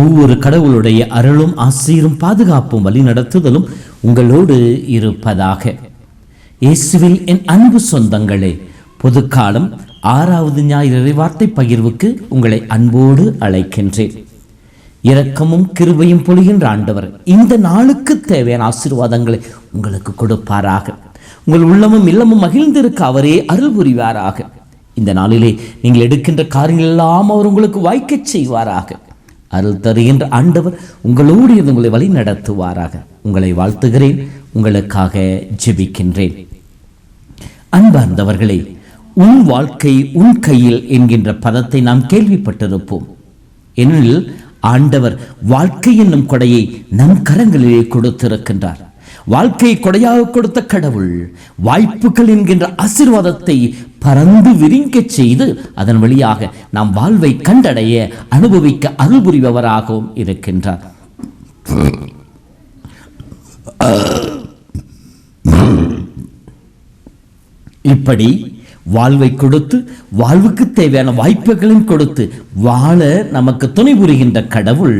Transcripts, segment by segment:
ஒவ்வொரு கடவுளுடைய அருளும் ஆசிரியரும் பாதுகாப்பும் வழி நடத்துதலும் உங்களோடு இருப்பதாக. இயேசுவில் என் அன்பு சொந்தங்களே பொதுக்காலம் ஆறாவது ஞாயிறு வார்த்தை பகிர்வுக்கு உங்களை அன்போடு அழைக்கின்றேன். இரக்கமும் கிருபையும் பொழிகின்ற ஆண்டவர் இந்த நாளுக்கு தேவையான ஆசீர்வாதங்களை உங்களுக்கு கொடுப்பாராக. உங்கள் உள்ளமும் இல்லமும் மகிழ்ந்திருக்க அவரே அருள் புரிவாராக. இந்த நாளிலே நீங்கள் எடுக்கின்ற காரியங்கள் எல்லாம் அவர் உங்களுக்கு வாய்க்கச் செய்வாராக. அருள் தருகின்ற ஆண்டவர் உங்களோடு இருந்து உங்களை வழி நடத்துவாராக. உங்களை வாழ்த்துகிறேன். உங்களுக்காக ஜெபிக்கின்றேன். அன்பார்ந்தவர்களே உன் வாழ்க்கை உன் கையில் என்கின்ற பதத்தை நாம் கேள்விப்பட்டிருப்போம். ஏனெனில் ஆண்டவர் வாழ்க்கை என்னும் கொடையை நம் கரங்களிலே கொடுத்திருக்கின்றார். வாழ்க்கை கொடையாக கொடுத்த கடவுள் வாய்ப்புகள் என்கின்ற ஆசீர்வாதத்தை பறந்து விரிங்கச் செய்து அதன் வழியாக நாம் வாழ்வை கண்டடைய அனுபவிக்க அருள் புரிபவராகவும் இருக்கின்றார். இப்படி வாழ்வை கொடுத்து வாழ்வுக்கு தேவையான வாய்ப்புகளையும் கொடுத்து வாழ நமக்கு துணை புரிகின்ற கடவுள்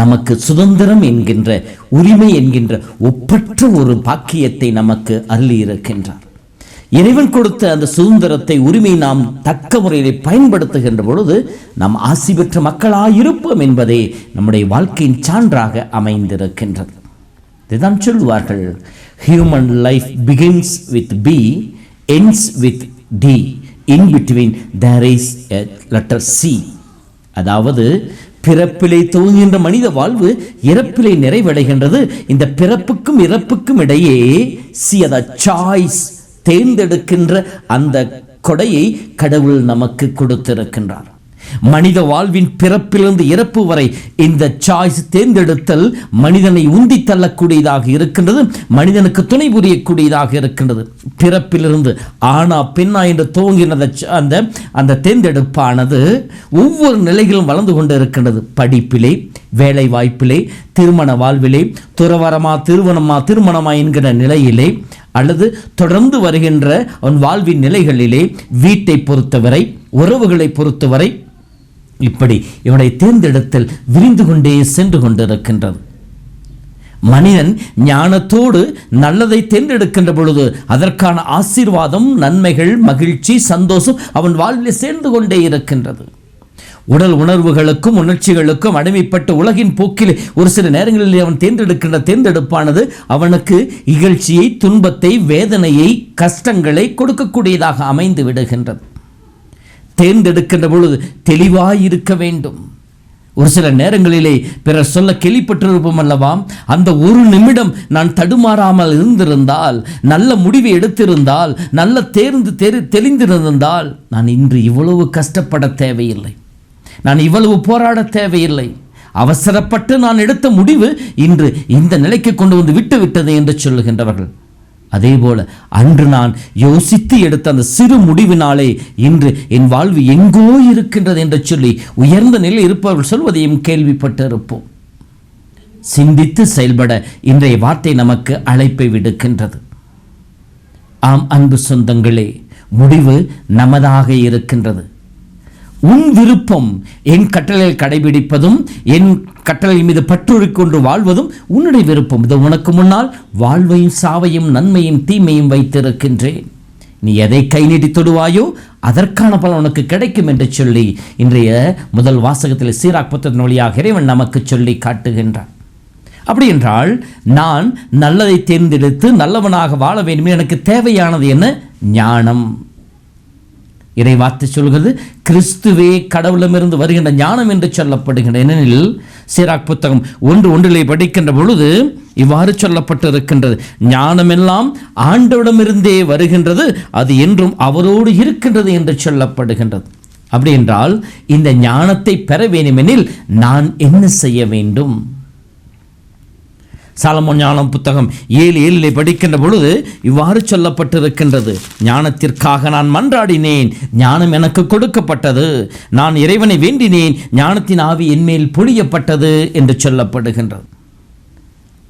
நமக்கு சுதந்திரம் என்கின்ற உரிமை என்கின்ற ஒப்பற்ற ஒரு பாக்கியத்தை நமக்கு அருளி இருக்கின்றார் இறைவன் கொடுத்த அந்த சுதந்திரத்தை உரிமை நாம் தக்க முறையில் பயன்படுத்துகின்ற பொழுது நாம் ஆசி பெற்ற மக்களாக இருப்போம் என்பதே நம்முடைய வாழ்க்கையின் சான்றாக அமைந்திருக்கின்றது. இதுதான் சொல்வார்கள் human life begins with B ends with D in between there is a letter C அதாவது பிறப்பிலே துவங்குகின்ற மனித வாழ்வு இறப்பிலே நிறைவடைகின்றது. இந்த பிறப்புக்கும் இறப்புக்கும் இடையே சி அத சாய்ஸ் தேர்ந்தெடுக்கின்ற அந்த கொடையை கடவுள் நமக்கு கொடுத்திருக்கின்றார். மனித வாழ்வின் பிறப்பிலிருந்து இறப்பு வரை இந்த சாய்ஸ் தேர்ந்தெடுத்தல் மனிதனை உந்தி தள்ளக்கூடியதாக இருக்கின்றது மனிதனுக்கு துணை புரியக்கூடியதாக இருக்கின்றது. பிறப்பிலிருந்து ஆனா பெண்ணா என்று துவங்கின அந்த அந்த தேர்ந்தெடுப்பானது ஒவ்வொரு நிலைகளும் வளர்ந்து கொண்டு இருக்கின்றது படிப்பிலே வேலை வாய்ப்பிலே திருமண வாழ்விலே துறவரமா திருமணமா திருமணமா என்கிற நிலையிலே அல்லது தொடர்ந்து வருகின்ற அவன் வாழ்வின் நிலைகளிலே வீட்டை பொறுத்தவரை உறவுகளை பொறுத்தவரை இப்படி இவனை தேர்ந்தெடுத்தல் விரிந்து கொண்டே சென்று கொண்டிருக்கின்றது. மனிதன் ஞானத்தோடு நல்லதை தேர்ந்தெடுக்கின்ற பொழுது அதற்கான ஆசீர்வாதம் நன்மைகள் மகிழ்ச்சி சந்தோஷம் அவன் வாழ்வில் சேர்ந்து கொண்டே இருக்கின்றது. உடல் உணர்வுகளுக்கும் உணர்ச்சிகளுக்கும் அடிமைப்பட்ட உலகின் போக்கில் ஒரு சில நேரங்களில் அவன் தேர்ந்தெடுக்கின்ற தேர்ந்தெடுப்பானது அவனுக்கு இகழ்ச்சியை துன்பத்தை வேதனையை கஷ்டங்களை கொடுக்கக்கூடியதாக அமைந்து விடுகின்றது. தேர்ந்தெடுக்கின்ற பொழுது தெளிவாயிருக்க வேண்டும். ஒரு சில நேரங்களிலே பிறர் சொல்ல கேள்விப்பட்டிருப்போம் அல்லவா அந்த ஒரு நிமிடம் நான் தடுமாறாமல் இருந்திருந்தால் நல்ல முடிவை எடுத்திருந்தால் நல்ல தேர்ந்து தெரி தெளிந்திருந்தால் நான் இன்று இவ்வளவு கஷ்டப்பட தேவையில்லை. நான் இவ்வளவு போராட தேவையில்லை. அவசரப்பட்டு நான் எடுத்த முடிவு இன்று இந்த நிலைக்கு கொண்டு வந்து விட்டு விட்டது என்று சொல்லுகின்றவர்கள். அதே போல அன்று நான் யோசித்து எடுத்த அந்த சிறு முடிவினாலே இன்று என் வாழ்வு எங்கோ இருக்கின்றது என்று சொல்லி உயர்ந்த நிலையில் இருப்பவர்கள் சொல்வதையும் கேள்விப்பட்டு இருப்போம் சிந்தித்து செயல்பட இன்றைய வார்த்தை நமக்கு அழைப்பை விடுக்கின்றது. ஆம் அன்பு சொந்தங்களே முடிவு நமதாக இருக்கின்றது. உன் விருப்பம் என் கட்டளையில் கடைபிடிப்பதும் என் கட்டளை மீது பற்றுரை கொண்டு வாழ்வதும் உன்னுடைய விருப்பம். இது உனக்கு முன்னால் வாழ்வையும் சாவையும் நன்மையும் தீமையும் வைத்திருக்கின்றேன். நீ எதை கை நீட்டி தொடுவாயோ அதற்கான பலன் உனக்கு கிடைக்கும் என்று சொல்லி இன்றைய முதல் வாசகத்தில் சீராக் புத்தகத்தின் வழியாக இறைவன் நமக்கு சொல்லி காட்டுகின்றான். அப்படி என்றால் நான் நல்லதை தேர்ந்தெடுத்து நல்லவனாக வாழ வேண்டும். எனக்கு தேவையானது என்ன? ஞானம். இறை வார்த்தை சொல்கிறது கிறிஸ்துவே கடவுளமிருந்து வருகின்ற ஞானம் என்று சொல்லப்படுகின்ற ஏனெனில் சீராக் புத்தகம் ஒன்று ஒன்றிலே படிக்கின்ற பொழுது இவ்வாறு சொல்லப்பட்டிருக்கின்றது. ஞானமெல்லாம் ஆண்டவிடமிருந்தே வருகின்றது அது என்றும் அவரோடு இருக்கின்றது என்று சொல்லப்படுகின்றது. அப்படி என்றால் இந்த ஞானத்தை பெற வேண்டுமெனில் நான் என்ன செய்ய வேண்டும்? சாலமோன் ஞானம் புத்தகம் ஏழு ஏழிலே படிக்கின்ற பொழுது இவ்வாறு சொல்லப்பட்டிருக்கின்றது. ஞானத்திற்காக நான் மன்றாடினேன். ஞானம் எனக்கு கொடுக்கப்பட்டது. நான் இறைவனை வேண்டினேன். ஞானத்தின் ஆவி என்மேல் பொழியப்பட்டது என்று சொல்லப்படுகின்றது.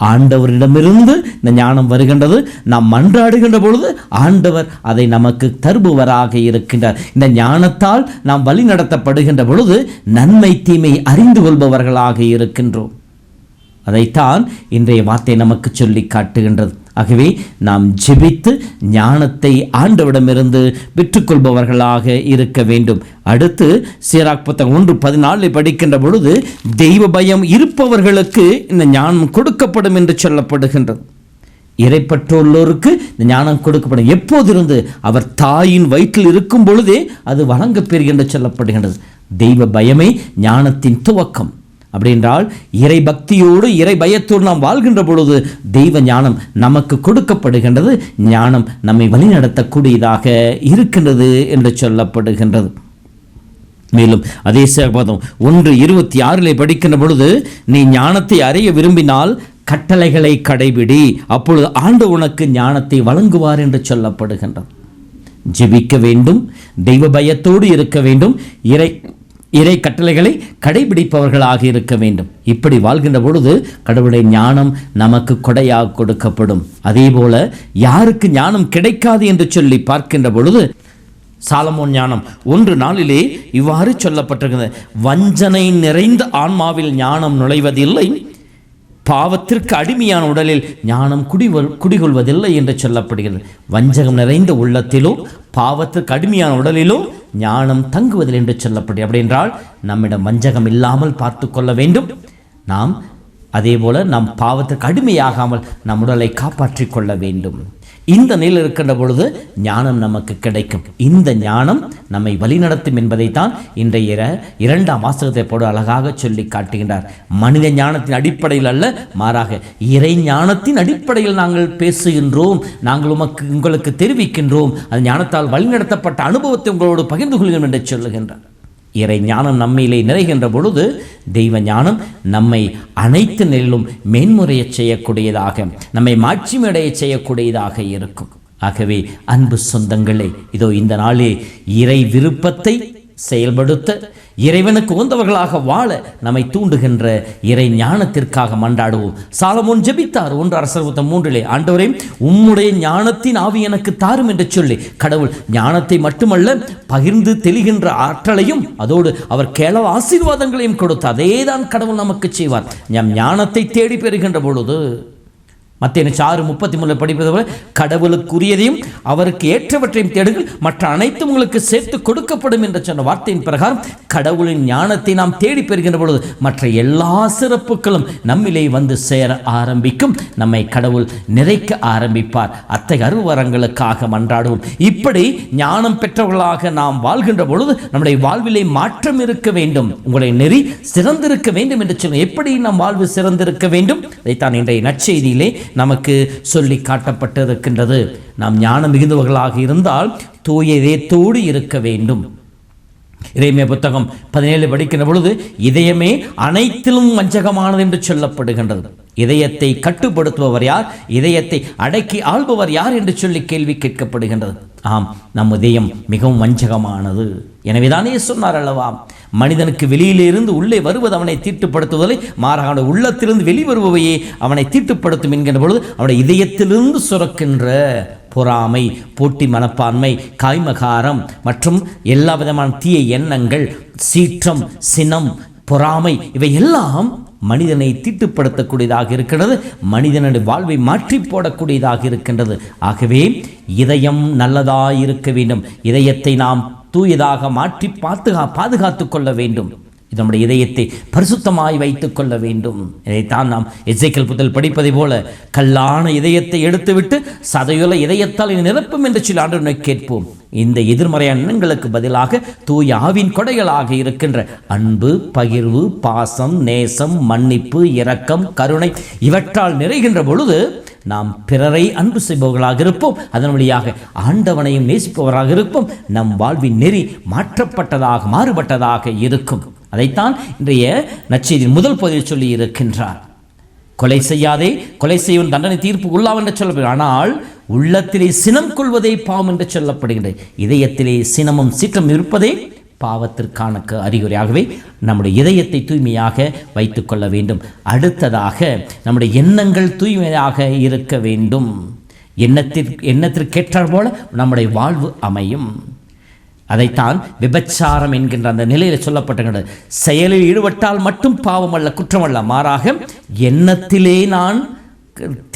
ஆண்டவரிடமிருந்து இந்த ஞானம் வருகின்றது. நாம் மன்றாடுகின்ற பொழுது ஆண்டவர் அதை நமக்கு தருபவராக இருக்கின்றார். இந்த ஞானத்தால் நாம் வழி நடத்தப்படுகின்ற பொழுது நன்மை தீமை அறிந்து கொள்பவர்களாக இருக்கின்றோம். அதைத்தான் இன்றைய வார்த்தை நமக்கு சொல்லி காட்டுகின்றது. ஆகவே நாம் ஜெபித்து ஞானத்தை ஆண்டவிடமிருந்து பெற்றுக்கொள்பவர்களாக இருக்க வேண்டும். அடுத்து சீராக் புத்தகம் ஒன்று பதினாலில் படிக்கின்ற பொழுது தெய்வ பயம் இருப்பவர்களுக்கு இந்த ஞானம் கொடுக்கப்படும் என்று சொல்லப்படுகின்றது. இறைப்பற்றுள்ளோருக்கு இந்த ஞானம் கொடுக்கப்படும். எப்போதிருந்து? அவர் தாயின் வயிற்றில் இருக்கும் பொழுதே அது வழங்கப்பெறுகின்ற சொல்லப்படுகின்றது. தெய்வ பயமே ஞானத்தின் துவக்கம். அப்படி என்றால் இறை பக்தியோடு இறை பயத்தோடு நாம் வாழ்கின்ற பொழுது தெய்வ ஞானம் நமக்கு கொடுக்கப்படுகின்றது ஞானம் நம்மை வழிநடத்தக்கூடியதாக இருக்கின்றது என்று சொல்லப்படுகின்றது. மேலும் அதே சேபதம் ஒன்று இருபத்தி ஆறில் படிக்கின்ற பொழுது நீ ஞானத்தை அறிய விரும்பினால் கட்டளைகளை கடைபிடி அப்பொழுது ஆண்டு உனக்கு ஞானத்தை வழங்குவார் என்று சொல்லப்படுகின்றது. ஜெபிக்க வேண்டும் தெய்வ பயத்தோடு இருக்க வேண்டும் இறை இறை கட்டளைகளை கடைபிடிப்பவர்களாக இருக்க வேண்டும். இப்படி வாழ்கின்ற பொழுது கடவுளுடைய ஞானம் நமக்கு கொடையாக கொடுக்கப்படும். அதே போல யாருக்கு ஞானம் கிடைக்காது என்று சொல்லி பார்க்கின்ற பொழுது சாலமோன் ஞானம் ஒன்று நாளிலே இவ்வாறு சொல்லப்பட்டிருக்கிறது. வஞ்சனை நிறைந்த ஆன்மாவில் ஞானம் நுழைவதில்லை. பாவத்திற்கு அடிமையான உடலில் ஞானம் குடிவல் குடிகொள்வதில்லை என்று சொல்லப்படுகிறது. வஞ்சகம் நிறைந்த உள்ளத்திலும் பாவத்திற்கு அடிமையான உடலிலும் ஞானம் தங்குவதில்லை என்று சொல்லப்படுகிறது. அப்படி என்றால் நம்மிடம் வஞ்சகம் இல்லாமல் பார்த்து கொள்ள வேண்டும். நாம் அதே போல் நம் பாவத்திற்கு அடிமையாகாமல் நம் உடலை காப்பாற்றிக் கொள்ள வேண்டும். இந்த நிலையில் இருக்கின்ற பொழுது ஞானம் நமக்கு கிடைக்கும். இந்த ஞானம் நம்மை வழிநடத்தும் என்பதைத்தான் இன்றைய இரண்டாம் வாசகத்தை போடு அழகாக சொல்லி காட்டுகின்றார். மனித ஞானத்தின் அடிப்படையில் அல்ல மாறாக இறை ஞானத்தின் அடிப்படையில் நாங்கள் பேசுகின்றோம். நாங்கள் உமக்கு உங்களுக்கு தெரிவிக்கின்றோம். அது ஞானத்தால் வழிநடத்தப்பட்ட அனுபவத்தை உங்களோடு பகிர்ந்து கொள்கிறோம் என்று சொல்லுகின்றார். இறை ஞானம் நம்மிலே நிறைகின்ற பொழுது தெய்வ ஞானம் நம்மை அனைத்து நிலையிலும் மேன்முறையச் செய்யக்கூடியதாக நம்மை மாட்சிமடைய செய்யக்கூடியதாக இருக்கும். ஆகவே அன்பு சொந்தங்களே இதோ இந்த நாளே இறை விருப்பத்தை செயல்படுத்த இறைவனுக்கு உந்தவர்களாக வாழ நம்மை தூண்டுகின்ற இறை ஞானத்திற்காக மன்றாடுவோம். சாலமோன் ஜெபித்தார். ஒன்று அரசர் புத்தகம் மூன்றிலே ஆண்டவரே உம்முடைய ஞானத்தின் ஆவி எனக்கு தாரும் என்று சொல்லி கடவுள் ஞானத்தை மட்டுமல்ல பகிர்ந்து தெளிகின்ற ஆற்றலையும் அதோடு அவர் கேளவ ஆசீர்வாதங்களையும் கொடுத்து அதேதான் கடவுள் நமக்கு செய்வார். நம் ஞானத்தை தேடி பெறுகின்ற பொழுது மத்திய ஆறு முப்பத்தி மூணில் படிப்பது போல கடவுளுக்குரியதையும் அவருக்கு ஏற்றவற்றையும் தேடுங்கள். மற்ற அனைத்தும் உங்களுக்கு சேர்த்து கொடுக்கப்படும் என்று சொன்ன வார்த்தையின் பிரகாரம் கடவுளின் ஞானத்தை நாம் தேடி பெறுகின்ற பொழுது மற்ற எல்லா சிறப்புகளும் நம்மிலே வந்து சேர ஆரம்பிக்கும். நம்மை கடவுள் நிறைக்க ஆரம்பிப்பார். அத்தகைய அருவரங்களுக்காக மன்றாடுவோம். இப்படி ஞானம் பெற்றவர்களாக நாம் வாழ்கின்ற பொழுது நம்முடைய வாழ்விலே மாற்றம் இருக்க வேண்டும். உங்களுடைய நெறி சிறந்திருக்க வேண்டும் என்று சொன்ன எப்படி நம் வாழ்வு சிறந்திருக்க வேண்டும்? இதைத்தான் இன்றைய நற்செய்தியிலே நமக்கு சொல்லி காட்டப்பட்டிருக்கின்றது. நாம் ஞானம் மிகுந்தவர்களாக இருந்தால் தூய இதயத்தோடு இருக்க வேண்டும். இறைமைய புத்தகம் பதினேழு படிக்கின்ற பொழுது இதயமே அனைத்திலும் வஞ்சகமானது என்று சொல்லப்படுகின்றது. இதயத்தை கட்டுப்படுத்துபவர் யார்? இதயத்தை அடக்கி ஆள்பவர் யார் என்று சொல்லி கேள்வி கேட்கப்படுகின்றது. ஆம் நம் இதயம் மிகவும் வஞ்சகமானது. எனவேதானே சொன்னார் அல்லவா? மனிதனுக்கு வெளியிலிருந்து உள்ளே வருவது அவனை தீட்டுப்படுத்துவதில்லை மாறாக உள்ளத்திலிருந்து வெளிவருபவையே அவனை தீட்டுப்படுத்தும் என்கின்ற பொழுது அவனுடைய இதயத்திலிருந்து சுரக்கின்ற பொறாமை போட்டி மனப்பான்மை காய்மகாரம் மற்றும் எல்லா விதமான தீய எண்ணங்கள் சீற்றம் சினம் பொறாமை இவை எல்லாம் மனிதனை தீட்டுப்படுத்தக்கூடியதாக இருக்கிறது மனிதனுடைய வாழ்வை மாற்றி போடக்கூடியதாக இருக்கின்றது. ஆகவே இதயம் நல்லதாக இருக்க வேண்டும். இதயத்தை நாம் தூயதாக மாற்றி பாதுகா பாதுகாத்து கொள்ள வேண்டும். இது நம்முடைய இதயத்தை பரிசுத்தமாய் வைத்துக் கொள்ள வேண்டும். இதைத்தான் நாம் எசைக்கல் புத்தல் படிப்பதை போல கல்லான இதயத்தை எடுத்துவிட்டு சதையுள்ள இதயத்தால் நிரப்பும் என்று சில ஆண்டு கேட்போம். இந்த எதிர்மறை எண்ணங்களுக்கு பதிலாக தூய் ஆவின் கொடைகளாக இருக்கின்ற அன்பு பகிர்வு பாசம் நேசம் மன்னிப்பு இரக்கம் கருணை இவற்றால் நிறைகின்ற பொழுது நாம் பிறரை அன்பு செய்பவர்களாக இருப்போம். அதன் வழியாக ஆண்டவனையும் நேசிப்பவராக இருப்போம். நம் வாழ்வின் நெறி மாற்றப்பட்டதாக மாறுபட்டதாக இருக்கும். அதைத்தான் இன்றைய நச்செய்தியின் முதல் பகுதியில் சொல்லி இருக்கின்றார். கொலை செய்யாதே கொலை செய்வன் தண்டனை தீர்ப்பு உள்ளாம் என்று சொல்லப்படுகிறது. ஆனால் உள்ளத்திலே சினம் கொள்வதே பாவம் என்று சொல்லப்படுகிறது இதயத்திலே சினமும் சீற்றம் இருப்பதே பாவத்திற்கான க- அறிகுறியாகவே நம்முடைய இதயத்தை தூய்மையாக வைத்துக்கொள்ள வேண்டும். அடுத்ததாக நம்முடைய எண்ணங்கள் தூய்மையாக இருக்க வேண்டும். எண்ணத்திற்கு எண்ணத்திற்கேற்றால் போல நம்முடைய வாழ்வு அமையும். அதைத்தான் விபச்சாரம் என்கின்ற அந்த நிலையில் சொல்லப்பட்டிருக்கிறது. செயலில் ஈடுபட்டால் மட்டும் பாவம் அல்ல குற்றம் அல்ல. மாறாக எண்ணத்திலே நான்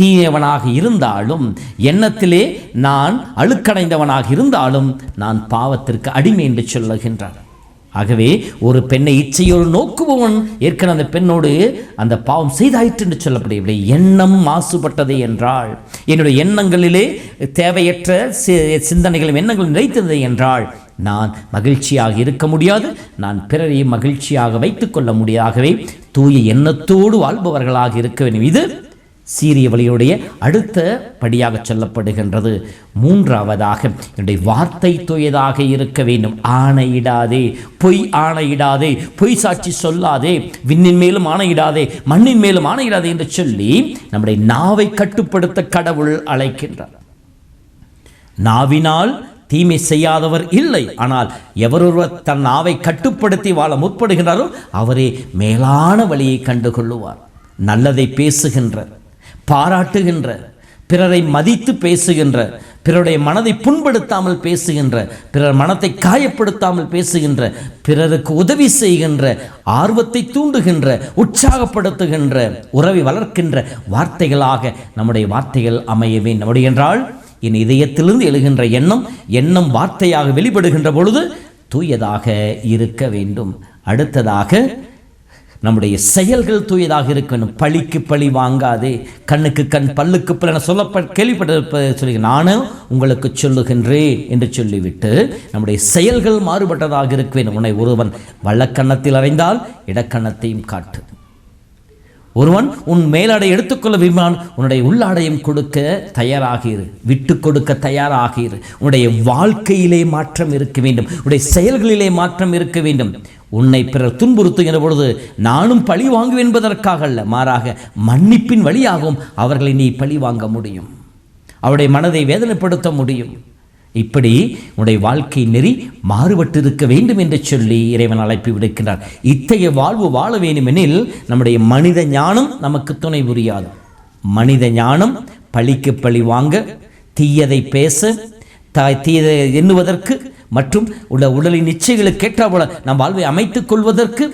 தீயவனாக இருந்தாலும் எண்ணத்திலே நான் அழுக்கடைந்தவனாக இருந்தாலும் நான் பாவத்திற்கு அடிமை என்று சொல்லுகின்றார். ஆகவே ஒரு பெண்ணை இச்சையோடு நோக்குபவன் ஏற்கனவே அந்த பெண்ணோடு அந்த பாவம் செய்தாயிற்று என்று சொல்லப்படவில்லை. எண்ணம் மாசுபட்டது என்றால் என்னுடைய எண்ணங்களிலே தேவையற்ற சி- சிந்தனைகளும் எண்ணங்களும் நிறைத்தது என்றால் நான் மகிழ்ச்சியாக இருக்க முடியாது. நான் பிறரையும் மகிழ்ச்சியாக வைத்துக்கொள்ள முடியாகவே தூய எண்ணத்தோடு வாழ்பவர்களாக இருக்க வேண்டும். இது சீரிய வழியுடைய அடுத்த படியாக சொல்லப்படுகின்றது. மூன்றாவதாக என்னுடைய வார்த்தை தூயதாக இருக்க வேண்டும். ஆணையிடாதே. பொய் ஆணையிடாதே. பொய் சாட்சி சொல்லாதே. விண்ணின் மேலும் ஆணையிடாதே. மண்ணின் மேலும் ஆணையிடாதே என்று சொல்லி நம்முடைய நாவை கட்டுப்படுத்த கடவுள் அழைக்கின்றார். நாவினால் தீமை செய்யாதவர் இல்லை. ஆனால் எவரொருவர் தன் நாவை கட்டுப்படுத்தி வாழ முற்படுகிறாரோ அவரே மேலான வழியை கண்டுகொள்ளுவார். நல்லதை பேசுகின்ற பாராட்டுகின்ற பிறரை மதித்து பேசுகின்ற பிறருடைய மனதை புண்படுத்தாமல் பேசுகின்ற பிறர் மனத்தை காயப்படுத்தாமல் பேசுகின்ற பிறருக்கு உதவி செய்கின்ற ஆர்வத்தை தூண்டுகின்ற உற்சாகப்படுத்துகின்ற உறவை வளர்க்கின்ற வார்த்தைகளாக நம்முடைய வார்த்தைகள் அமைய வேண்டும் என்றால் என் இதயத்திலிருந்து எழுகின்ற எண்ணம் எண்ணம் வார்த்தையாக வெளிப்படுகின்ற பொழுது தூயதாக இருக்க வேண்டும். அடுத்ததாக நம்முடைய செயல்கள் தூயதாக இருக்க வேண்டும் பழிக்கு பழி வாங்காதே. கண்ணுக்கு கண் பல்லுக்கு பல் என சொல்லப்ப கேள்விப்பட்டிருப்பதை சொல்லி நானும் உங்களுக்கு சொல்லுகின்றேன் என்று சொல்லிவிட்டு நம்முடைய செயல்கள் மாறுபட்டதாக இருக்க வேண்டும். உன்னை ஒருவன் வள்ளக்கண்ணத்தில் அறைந்தால் இடக்கண்ணத்தையும் காட்டு. ஒருவன் உன் மேலாடை எடுத்துக்கொள்ள விரும்பினான் உன்னுடைய உள்ளாடையும் கொடுக்க தயாராகிரு விட்டு கொடுக்க தயாராகிரு. உன்னுடைய வாழ்க்கையிலே மாற்றம் இருக்க வேண்டும். உன்னுடைய செயல்களிலே மாற்றம் இருக்க வேண்டும். உன்னை பிறர் துன்புறுத்துகிற பொழுது நானும் பழி வாங்குவேன் என்பதற்காக அல்ல மாறாக மன்னிப்பின் வழியாகவும் அவர்களை நீ பழி வாங்க முடியும். அவருடைய மனதை வேதனைப்படுத்த முடியும். இப்படி உன்னுடைய வாழ்க்கை நெறி மாறுபட்டிருக்க வேண்டும் என்று சொல்லி இறைவன் அழைப்பு விடுக்கின்றார். இத்தகைய வாழ்வு வாழ வேண்டுமெனில் நம்முடைய மனித ஞானம் நமக்கு துணை புரியாது. மனித ஞானம் பழிக்கு பழி வாங்க தீயதை பேச தாய் தீயதை எண்ணுவதற்கு மற்றும் உள்ள உடலின் இச்சைகளுக்கு ஏற்ற போல நம் வாழ்வை அமைத்துக் கொள்வதற்கு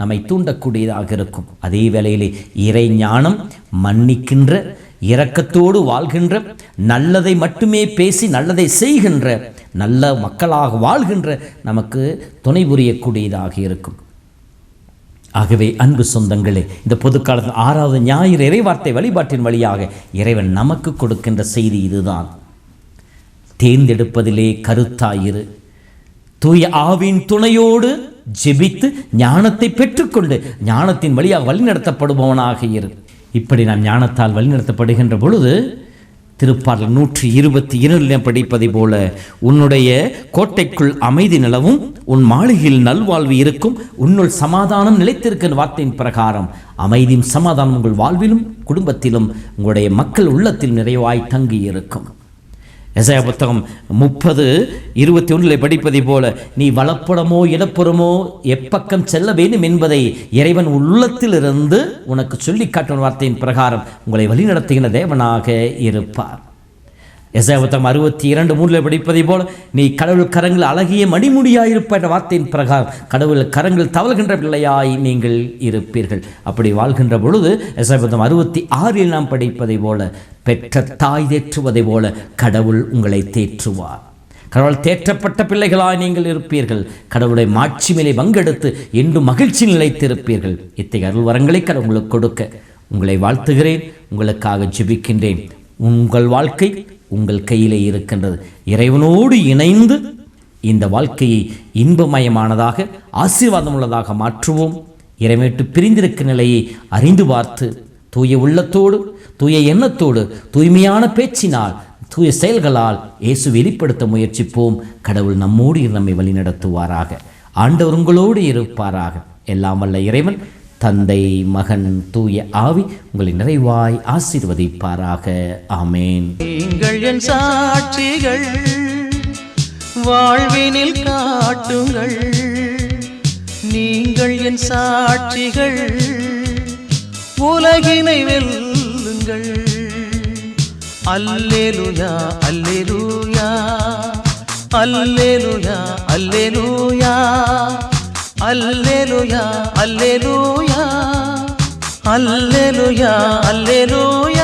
நம்மை தூண்டக்கூடியதாக இருக்கும். அதே வேளையிலே இறை ஞானம் மன்னிக்கின்ற இரக்கத்தோடு வாழ்கின்ற நல்லதை மட்டுமே பேசி நல்லதை செய்கின்ற நல்ல மக்களாக வாழ்கின்ற நமக்கு துணை புரியக்கூடியதாக இருக்கும். ஆகவே அன்பு சொந்தங்களே இந்த பொதுக்காலத்தில் ஆறாவது ஞாயிறு இறைவார்த்தை வழிபாட்டின் வழியாக இறைவன் நமக்கு கொடுக்கின்ற செய்தி இதுதான். தேர்ந்தெடுப்பதிலே கருத்தாயிரு. தூய ஆவின் துணையோடு ஜெபித்து ஞானத்தை பெற்றுக்கொண்டு ஞானத்தின் வழியாக வழிநடத்தப்படுபவனாக இரு. இப்படி நாம் ஞானத்தால் வழிநடத்தப்படுகின்ற பொழுது திருப்பாடல் நூற்றி இருபத்தி இரண்டில் படிப்பதை போல உன்னுடைய கோட்டைக்குள் அமைதி நிலவும் உன் மாளிகையில் நல்வாழ்வு இருக்கும் உன்னுள் சமாதானம் நிலைத்திருக்கிற வார்த்தையின் பிரகாரம் அமைதியும் சமாதானம் உங்கள் வாழ்விலும் குடும்பத்திலும் உங்களுடைய மக்கள் உள்ளத்தில் நிறைவாய் தங்கி இருக்கும் எசையா புத்தகம் முப்பது இருபத்தி ஒன்றில் படிப்பதை போல நீ வலப்புறமோ இடப்புறமோ எப்பக்கம் செல்ல வேண்டும் என்பதை இறைவன் உள்ளத்திலிருந்து உனக்கு சொல்லி காட்டும் வார்த்தையின் பிரகாரம் உங்களை வழிநடத்துகின்ற தேவனாக இருப்பார். எசையா அறுபத்தி இரண்டு மூன்றில் படிப்பதை போல நீ கடவுள் கரங்கள் அழகிய மணிமுடியாயிருப்ப என்ற வார்த்தையின் பிரகாரம் கடவுள் கரங்கள் தவழ்கின்ற பிள்ளையாய் நீங்கள் இருப்பீர்கள். அப்படி வாழ்கின்ற பொழுது எசையா அறுபத்தி ஆறில் நாம் படிப்பதை போல பெற்ற தாய் தேற்றுவதை போல கடவுள் உங்களை தேற்றுவார். கடவுள் தேற்றப்பட்ட பிள்ளைகளாய் நீங்கள் இருப்பீர்கள். கடவுளுடைய மாட்சி மேலே பங்கெடுத்து என்றும் மகிழ்ச்சி நிலைத்திருப்பீர்கள். இத்தகைய அருள் வரங்களை கடவுளுக்கு கொடுக்க உங்களை வாழ்த்துகிறேன் உங்களுக்காக ஜெபிக்கின்றேன். உங்கள் வாழ்க்கை உங்கள் கையிலே இருக்கின்றது. இறைவனோடு இணைந்து இந்த வாழ்க்கையை இன்பமயமானதாக ஆசீர்வாதம் உள்ளதாக மாற்றுவோம். இறைமேட்டு பிரிந்திருக்கும் நிலையை அறிந்து பார்த்து தூய உள்ளத்தோடு தூய எண்ணத்தோடு தூய்மையான பேச்சினால் தூய செயல்களால் இயேசு வெளிப்படுத்த முயற்சிப்போம். கடவுள் நம்மோடு நம்மை வழிநடத்துவாராக. ஆண்டவர் உங்களோடு இருப்பாராக. எல்லாம் வல்ல இறைவன் தந்தை மகன் தூய ஆவி உங்களை நிறைவாய் ஆசீர்வதிப்பாராக. ஆமேன். நீங்கள் என் சாட்சிகள் வாழ்வினில் காட்டுங்கள். நீங்கள் என் சாட்சிகள் உலகினை வெல்லுங்கள். அல்லேலுயா அல்லேலூயா அல்லேலுயா அல்லேலூயா. அல்லேலுயா அல்லேலூயா அல்லேலுயா அல்லேலூயா